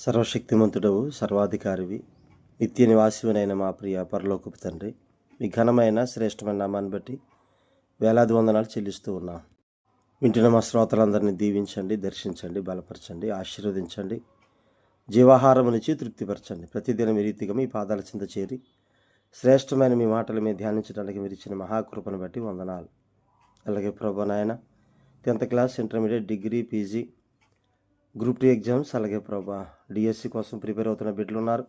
సర్వశక్తిమంతుడవు సర్వాధికారివి నిత్య నివాసివనైన మా ప్రియ పరలోకపు తండ్రి మీ ఘనమైన శ్రేష్టమైన నామాన్ని బట్టి వేలాది వందనాలు చెల్లిస్తూ ఉన్నాం. వింటున్న మా శ్రోతలందరినీ దీవించండి దర్శించండి బలపరచండి ఆశీర్వదించండి జీవాహారం నుంచి తృప్తిపరచండి. ప్రతిదినం మీ రీతిగా మీ పాదాల చింత చేరి శ్రేష్టమైన మీ మాటలు మీద ధ్యానించడానికి మీరు ఇచ్చిన మహాకృపను బట్టి వందనాలు. అలాగే ప్రభు నాయన tenth class intermediate degree PG group two exams అలాగే ప్రభా డిఎస్సి కోసం ప్రిపేర్ అవుతున్న బిడ్డలు ఉన్నారు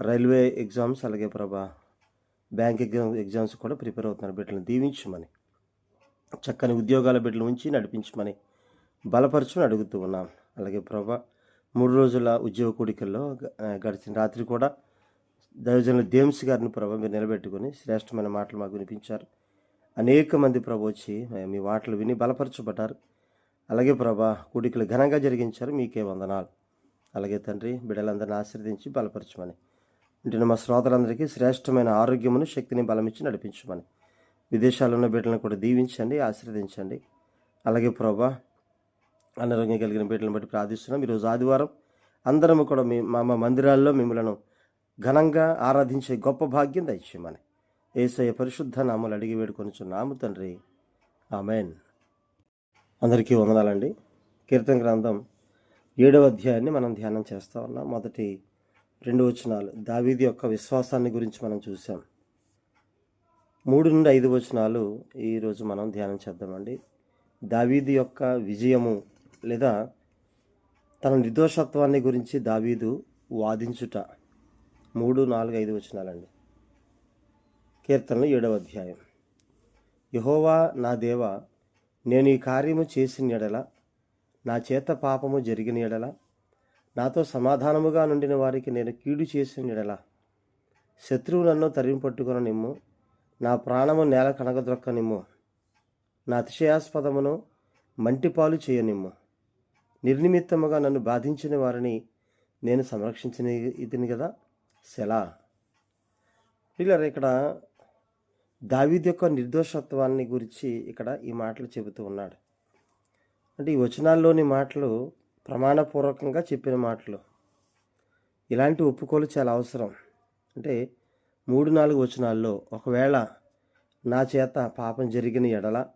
రైల్వే ఎగ్జామ్స్ అలాగే ప్రభా బ్యాంక్ ఎగ్జామ్ ఎగ్జామ్స్ కూడా ప్రిపేర్ అవుతున్నారు బిడ్డలను దీవించమని చక్కని ఉద్యోగాల బిడ్డలు ఉంచి నడిపించమని బలపరచమని అడుగుతూ ఉన్నాం. అలాగే ప్రభా మూడు రోజుల ఉద్యోగ కోడికల్లో గడిచిన రాత్రి కూడా దైవజనులు దేమ్స్ గారిని ప్రభా మీరు నిలబెట్టుకొని శ్రేష్టమైన మాటలు మాకు వినిపించారు. అనేక మంది ప్రభు వచ్చి మీ మాటలు విని బలపరచబడ్డారు. అలాగే ప్రభా కూడికలు ఘనంగా జరిగించారు. మీకే వందనాలు. అలాగే తండ్రి బిడ్డలందరిని ఆశ్రదించి బలపరచమని. ఇంటిని మా శ్రోతలందరికీ శ్రేష్టమైన ఆరోగ్యమును శక్తిని బలమిచ్చి నడిపించమని. విదేశాల్లో ఉన్న బిడ్డలను కూడా దీవించండి ఆశీర్వదించండి. అలాగే ప్రభా అనారోగ్యం కలిగిన బిడ్డలను బట్టి ప్రార్థిస్తున్నాం. ఈరోజు ఆదివారం అందరము కూడా మీ మా మందిరాల్లో మిమ్మలను ఘనంగా ఆరాధించే గొప్ప భాగ్యం దయచేయమని. ఏసయ్య పరిశుద్ధ నామలు అడిగి వేడుకొనిచున్నాము తండ్రి. ఆమెన్. అందరికీ వందనాలండి. కీర్తన గ్రంథం ఏడవ అధ్యాయాన్ని మనం ధ్యానం చేస్తూ ఉన్నాం. మొదటి రెండు వచనాలు. దావీది యొక్క విశ్వాసాన్ని గురించి మనం చూసాం మూడు నుండి ఐదు వచనాలు ఈరోజు మనం ధ్యానం చేద్దామండి. దావీది యొక్క విజయము లేదా తన నిర్దోషత్వాన్ని గురించి దావీదు వాదించుట. మూడు నాలుగు ఐదు వచనాలండి. కీర్తనలు ఏడవ అధ్యాయం. యహోవా నా దేవ నేను ఈ కార్యము చేసిన ఎడల నా చేత పాపము జరిగిన ఎడల నాతో సమాధానముగా నుండిన వారికి నేను కీడు చేసిన ఎడల శత్రువు నన్ను తరిమి నిమ్ము నా ప్రాణము నేల కనగద్రొక్క నిమ్ము నా అతిశయాస్పదమును మంటిపాలు చేయనిమ్ము. నిర్నిమిత్తముగా నన్ను బాధించిన వారిని నేను సంరక్షించిన ఇదిని కదా సెలా. ఇలా ఇక్కడ దావీద్ యొక్క నిర్దోషత్వాన్ని గురించి ఇక్కడ ఈ మాటలు చెబుతూ ఉన్నాడు. అంటే ఈ వచనాల్లోని మాటలు ప్రమాణపూర్వకంగా చెప్పిన మాటలు. ఇలాంటి ఒప్పుకోలు చాలా అవసరం. అంటే మూడు నాలుగు వచనాల్లో ఒకవేళ నా చేత పాపం జరిగిన ఎడల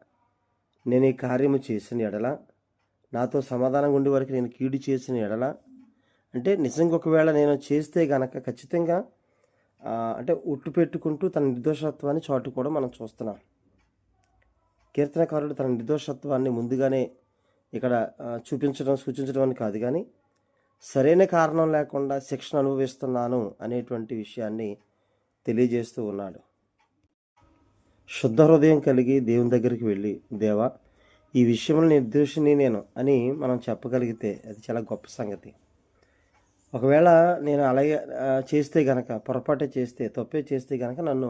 నేను ఈ కార్యము చేసిన ఎడల నాతో సమాధానంగా ఉండే వరకు నేను కీడు చేసిన ఎడల అంటే నిజంగా ఒకవేళ నేను చేస్తే గనక ఖచ్చితంగా అంటే ఉట్టు పెట్టుకుంటూ తన నిర్దోషత్వాన్ని చాటుకోవడం మనం చూస్తున్నాం. కీర్తనకారుడు తన నిర్దోషత్వాన్ని ముందుగానే ఇక్కడ చూపించడం సూచించడం అని కాదు కానీ సరైన కారణం లేకుండా శిక్షణ అనుభవిస్తున్నాను అనేటువంటి విషయాన్ని తెలియజేస్తూ ఉన్నాడు. శుద్ధ హృదయం కలిగి దేవుని దగ్గరికి వెళ్ళి దేవా ఈ విషయంలో నిర్దోషిని నేను అని మనం చెప్పగలిగితే అది చాలా గొప్ప సంగతి. ఒకవేళ నేను అలాగే చేస్తే గనక పొరపాటే చేస్తే తప్పే చేస్తే గనక నన్ను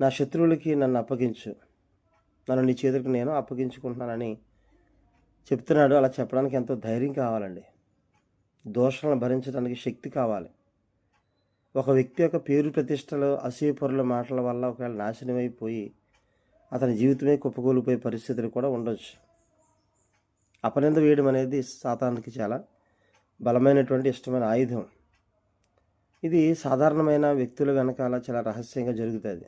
నా శత్రువులకి నన్ను అప్పగించు. నన్ను నీ చేతులకు నేను అప్పగించుకుంటున్నానని చెప్తున్నాడు. అలా చెప్పడానికి ఎంతో ధైర్యం కావాలండి. దోషాలను భరించడానికి శక్తి కావాలి. ఒక వ్యక్తి యొక్క పేరు ప్రతిష్టలు అసూయపరుల మాటల వల్ల ఒకవేళ నాశనమైపోయి అతని జీవితమే కుప్పకూలిపోయే పరిస్థితులు కూడా ఉండొచ్చు. అపనింద వేయడం అనేది సాతానికి చాలా బలమైనటువంటి ఇష్టమైన ఆయుధం. ఇది సాధారణమైన వ్యక్తుల వెనకాల చాలా రహస్యంగా జరుగుతుంది.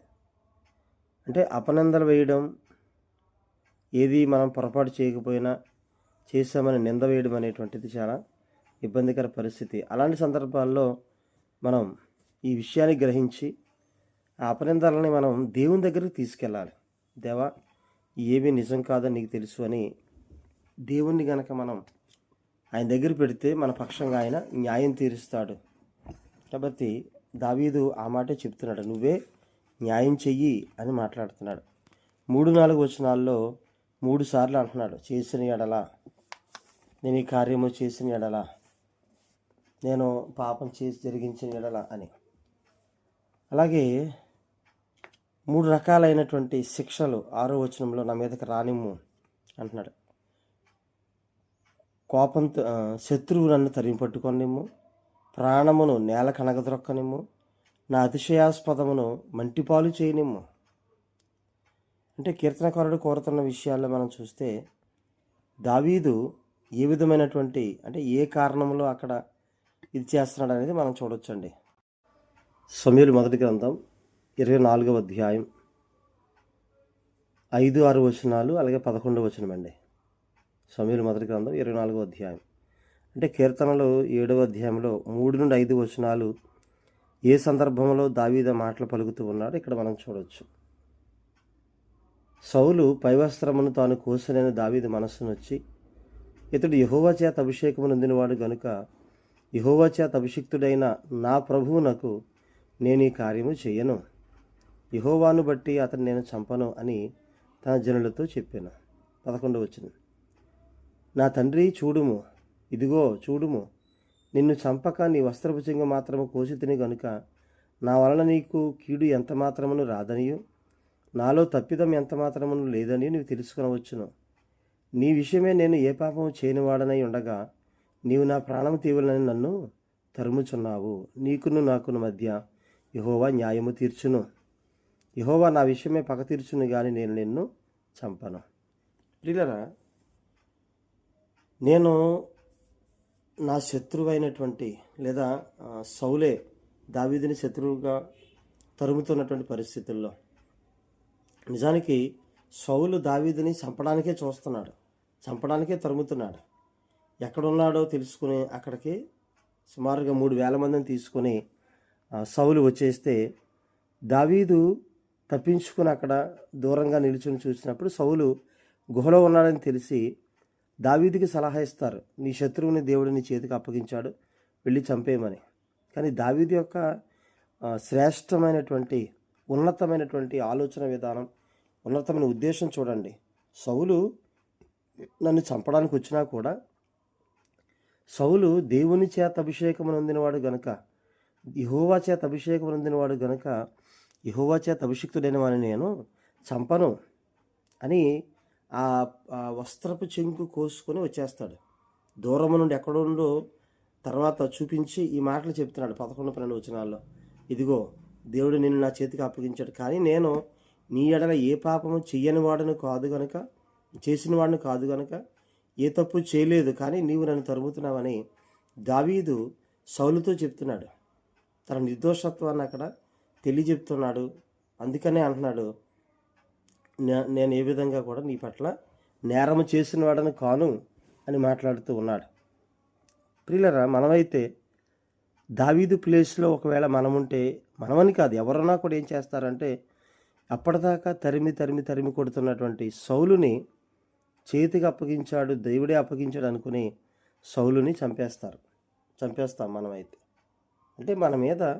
అంటే అపనిందలు వేయడం ఏది మనం పొరపాటు చేయకపోయినా చేశామని నింద వేయడం అనేటువంటిది చాలా ఇబ్బందికర పరిస్థితి. అలాంటి సందర్భాల్లో మనం ఈ విషయాన్ని గ్రహించి ఆ అపనిందలని మనం దేవుని దగ్గరికి తీసుకెళ్ళాలి. దేవా ఏమీ నిజం కాదని నీకు తెలుసు అని దేవుణ్ణి గనక మనం ఆయన దగ్గర పెడితే మన పక్షంగా ఆయన న్యాయం తీరుస్తాడు. కాబట్టి దావీదు ఆ మాటే చెప్తున్నాడు నువ్వే న్యాయం చెయ్యి అని మాట్లాడుతున్నాడు. మూడు నాలుగు వచనాల్లో మూడు సార్లు అంటున్నాడు చేసిన ఎడల నేను ఈ కార్యము చేసిన ఎడలా నేను పాపం చేసి జరిగించిన ఎడలా అని. అలాగే మూడు రకాలైనటువంటి శిక్షలు ఆరో వచనంలో నా మీదకి రానిమ్ము అంటున్నాడు. కోపంతో శత్రువు నన్ను తరిమి పట్టుకొనిమ్ము. ప్రాణమును నేల కనగద్రొక్కనిమ్ము నా అతిశయాస్పదమును మంటిపాలు చేయనిమ్ము. అంటే కీర్తనకారుడు కోరుతున్న విషయాల్లో మనం చూస్తే దావీదు ఏ విధమైనటువంటి అంటే ఏ కారణంలో అక్కడ ఇది చేస్తున్నాడు అనేది మనం చూడొచ్చండి. సమీరు మొదటి గ్రంథం ఇరవై నాలుగవ అధ్యాయం ఐదు ఆరు వచనాలు అలాగే పదకొండు వచనం అండి సమీరు మొదటి గ్రంథం ఇరవై నాలుగో అధ్యాయం. అంటే కీర్తనలు ఏడవ అధ్యాయంలో మూడు నుండి ఐదు వచనాలు ఏ సందర్భంలో దావీద మాటలు పలుకుతూ ఉన్నాడో ఇక్కడ మనం చూడవచ్చు సౌలు పైవస్త్రమును తాను కోసలేని దావీద మనస్సును వచ్చి ఇతడు యహోవా చేత అభిషేకము నొందినవాడు గనుక యహోవా చేత అభిషిక్తుడైన నా ప్రభువునకు నేను ఈ కార్యము చేయను. యహోవాను బట్టి అతను నేను చంపను అని తన జనులతో చెప్పాను. పదకొండు వచ్చింది నా తండ్రి చూడుము ఇదిగో చూడుము. నిన్ను చంపక నీ వస్త్రపు చింగ మాత్రము కోసి తిని గనుక నా వలన నీకు కీడు ఎంత మాత్రమును రాదనియు? నాలో తప్పిదం ఎంత మాత్రమును లేదని నీవు తెలుసుకునవచ్చును. నీ విషయమే నేను ఏ పాపము చేయనివాడనై ఉండగా నీవు నా ప్రాణము తీవులని నన్ను తరుముచున్నావు. నీకును నాకును మధ్య యహోవా న్యాయము తీర్చును. యహోవా నా విషయమే పగ తీర్చును కానీ నేను నిన్ను చంపను. ప్రియులరా నేను నా శత్రువు అయినటువంటి లేదా సౌలే దావీదుని శత్రువుగా తరుముతున్నటువంటి పరిస్థితుల్లో నిజానికి సౌలు దావీదుని చంపడానికే చూస్తున్నాడు చంపడానికే తరుముతున్నాడు. ఎక్కడున్నాడో తెలుసుకుని అక్కడికి సుమారుగా మూడు వేల మందిని తీసుకొని సౌలు వచ్చేస్తే దావీదు తప్పించుకుని అక్కడ దూరంగా నిలుచుని చూసినప్పుడు సౌలు గుహలో ఉన్నాడని తెలిసి దావీదికి సలహా ఇస్తారు నీ శత్రువుని దేవుడిని చేతికి అప్పగించాడు వెళ్ళి చంపేయమని. కానీ దావీది యొక్క శ్రేష్టమైనటువంటి ఉన్నతమైనటువంటి ఆలోచన విధానం ఉన్నతమైన ఉద్దేశం చూడండి. సౌలు నన్ను చంపడానికి వచ్చినా కూడా సౌలు దేవుని చేత అభిషేకం నొందినవాడు గనుక యహోవా చేత అభిషేకం నొందినవాడు గనుక యహోవా చేత అభిషిక్తుడైన వాడిని నేను చంపను అని ఆ వస్త్రపు చెంకు కోసుకొని వచ్చేస్తాడు. దూరం నుండి ఎక్కడుండో తర్వాత చూపించి ఈ మాటలు చెప్తున్నాడు పదకొండు పన్నెండు వచనాల్లో. ఇదిగో దేవుడు నిన్ను నా చేతికి అప్పగించాడు. కానీ నేను నీ ఎడల ఏ పాపము చెయ్యని వాడను కాదు గనుక చేసిన వాడిని కాదు గనుక ఏ తప్పు చేయలేదు. కానీ నీవు నన్ను తరుముతున్నావని దావీదు సౌలుతో చెప్తున్నాడు. తన నిర్దోషత్వాన్ని అక్కడ తెలియజెప్తున్నాడు. అందుకనే అంటున్నాడు నేను ఏ విధంగా కూడా నీ పట్ల నేరము చేసిన వాడని కాను అని మాట్లాడుతూ ఉన్నాడు. ప్రియులరా మనమైతే దావీదు ప్లేస్లో ఒకవేళ మనముంటే మనమని కాదు ఎవరన్నా కూడా ఏం చేస్తారంటే అప్పటిదాకా తరిమి తరిమి తరిమి కొడుతున్నటువంటి సౌలుని చేతికి అప్పగించాడు దేవుడే అప్పగించాడు అనుకుని సౌలుని చంపేస్తారు. చంపేస్తాం మనమైతే. అంటే మన మీద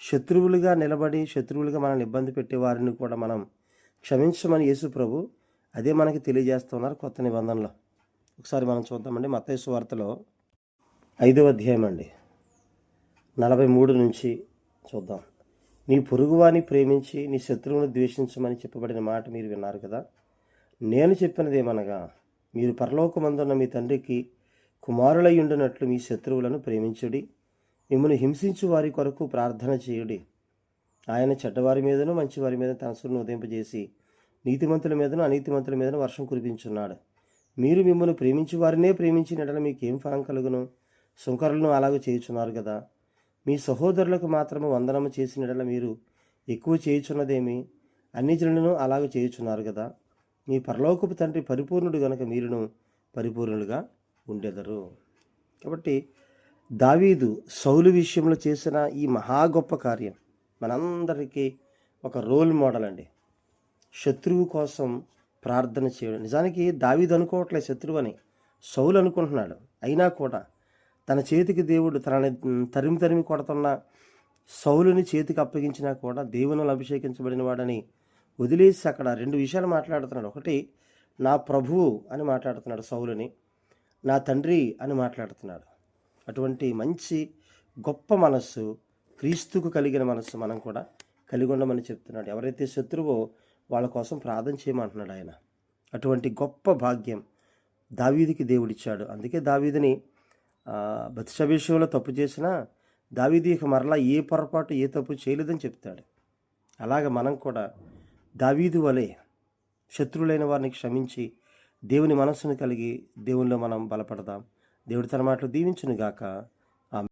శత్రువులుగా నిలబడి శత్రువులుగా మనల్ని ఇబ్బంది పెట్టే వారిని కూడా మనం క్షమించమని యేసు ప్రభు అదే మనకి తెలియజేస్తున్నారు కొత్త నిబంధనలో. ఒకసారి మనం చూద్దామండి మతేసు వార్తలో ఐదవ అధ్యాయం అండి. నలభై మూడు నుంచి చూద్దాం. నీ పొరుగువాని ప్రేమించి నీ శత్రువును ద్వేషించమని చెప్పబడిన మాట మీరు విన్నారు కదా. నేను చెప్పినదేమనగా మీరు పరలోకమందున్న మీ తండ్రికి కుమారులై ఉండినట్లు మీ శత్రువులను ప్రేమించుడి మిమ్మల్ని హింసించు వారి కొరకు ప్రార్థన చేయుడి. ఆయన చెడ్డవారి మీదను మంచివారి మీద తన సురును ఉదయింపజేసి నీతిమంతుల మీదను అనీతిమంతుల మీదను వర్షం కురిపించున్నాడు. మీరు మిమ్మల్ని ప్రేమించి వారినే ప్రేమించినట్ల మీకు ఏం ఫలం కలుగును? సుంకరులను అలాగే చేయుచున్నారు కదా. మీ సహోదరులకు మాత్రము వందనము చేసినట్ల మీరు ఎక్కువ చేయుచున్నదేమి? అన్ని జనులను అలాగే చేయుచున్నారు కదా. మీ పరలోకపు తండ్రి పరిపూర్ణుడు గనుక మీరును పరిపూర్ణులుగా ఉండెదరు. కాబట్టి దావీదు సౌలు విషయంలో చేసిన ఈ మహా గొప్ప కార్యం మనందరికీ ఒక రోల్ మోడల్ అండి. శత్రువు కోసం ప్రార్థన చేయడం. నిజానికి దావీదు అనుకోవట్లేదు శత్రువు అని. సౌలు అనుకుంటున్నాడు. అయినా కూడా తన చేతికి దేవుడు తనని తరిమి తరిమి కొడుతున్న సౌలుని చేతికి అప్పగించినా కూడా దేవుని అభిషేకించబడిన వాడని వదిలేసి అక్కడ రెండు విషయాలు మాట్లాడుతున్నాడు. ఒకటి నా ప్రభువు అని మాట్లాడుతున్నాడు సౌలుని. నా తండ్రి అని మాట్లాడుతున్నాడు. అటువంటి మంచి గొప్ప మనస్సు క్రీస్తుకు కలిగిన మనస్సు మనం కూడా కలిగి ఉండమని చెప్తున్నాడు. ఎవరైతే శత్రువో వాళ్ళ కోసం ప్రార్థన చేయమంటున్నాడు ఆయన. అటువంటి గొప్ప భాగ్యం దావీదికి దేవుడిచ్చాడు అందుకే దావీదిని బతిష విషయంలో తప్పు చేసినా దావీది ఇక మరలా ఏ పొరపాటు ఏ తప్పు చేయలేదని చెప్తాడు. అలాగ మనం కూడా దావీదు వలె శత్రువులైన వారిని క్షమించి దేవుని మనస్సును కలిగి దేవునిలో మనం బలపడదాం. దేవుడి తన మాటలు దీవించునుగాక. గాక